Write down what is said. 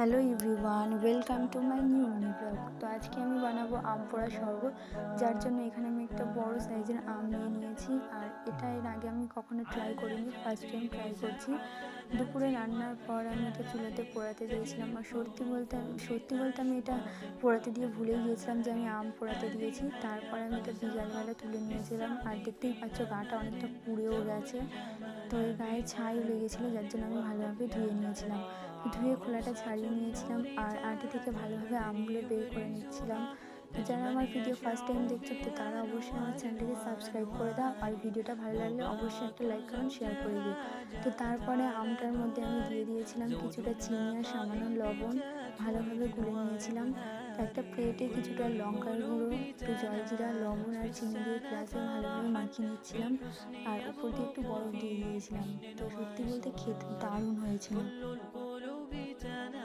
Hello everyone, welcome to my new blog. তো আজকে আমি বানাবো আম পোড়া শরবত, যার জন্য এখানে আমি একটা বড় সাইজের আম নিয়ে নিয়েছি। আর এটা এর আগে আমি কখনো ট্রাই করিনি ফার্স্ট টাইম ট্রাই করছি। দুপুরে রান্নার পর আমি এটা চুলাতে পোড়াতে দিয়েছিলাম। আর সত্যি বলতে আমি সত্যি বলতে আমি এটা পোড়াতে দিয়ে ভুলে গিয়েছিলাম যে আমি আম পোড়াতে দিয়েছি। তারপরে আমি এটা বিকালবেলা তুলে নিয়েছিলাম। আর দেখতেই পাচ্ছ, গাটা অনেকটা পুড়েও গেছে। তো এই গায়ে ছাই লেগেছিলো, যার জন্য আমি ভালোভাবে ধুয়ে নিয়েছিলাম। ধুয়ে খোলাটা ছাড়িয়ে নিয়েছিলাম আর আটি থেকে ভালোভাবে আমগুলো বের করে নিচ্ছিলাম। যারা আমার ভিডিও ফার্স্ট টাইম দেখছ, তো তারা অবশ্যই আমার চ্যানেলটিকে সাবস্ক্রাইব করে দাও। আর ভিডিওটা ভালো লাগলে অবশ্যই একটা লাইক কমেন্ট শেয়ার করে দিও। তো তারপরে আমটার মধ্যে আমি দিয়ে দিয়েছিলাম কিছুটা চিনি আর সামান্য লবণ। ভালোভাবে গুলে নিয়েছিলাম। একটা প্লেটে কিছুটা লঙ্কার গুঁড়ো, একটু জলজিরা, লবণ আর চিনি দিয়ে গ্লাসে ভালোভাবে মাখিয়ে নিচ্ছিলাম। আর উপর দিয়ে একটু বরফ দিয়ে দিয়েছিলাম। তো সত্যি বলতে খেতে দারুণ হয়েছিল। بتنام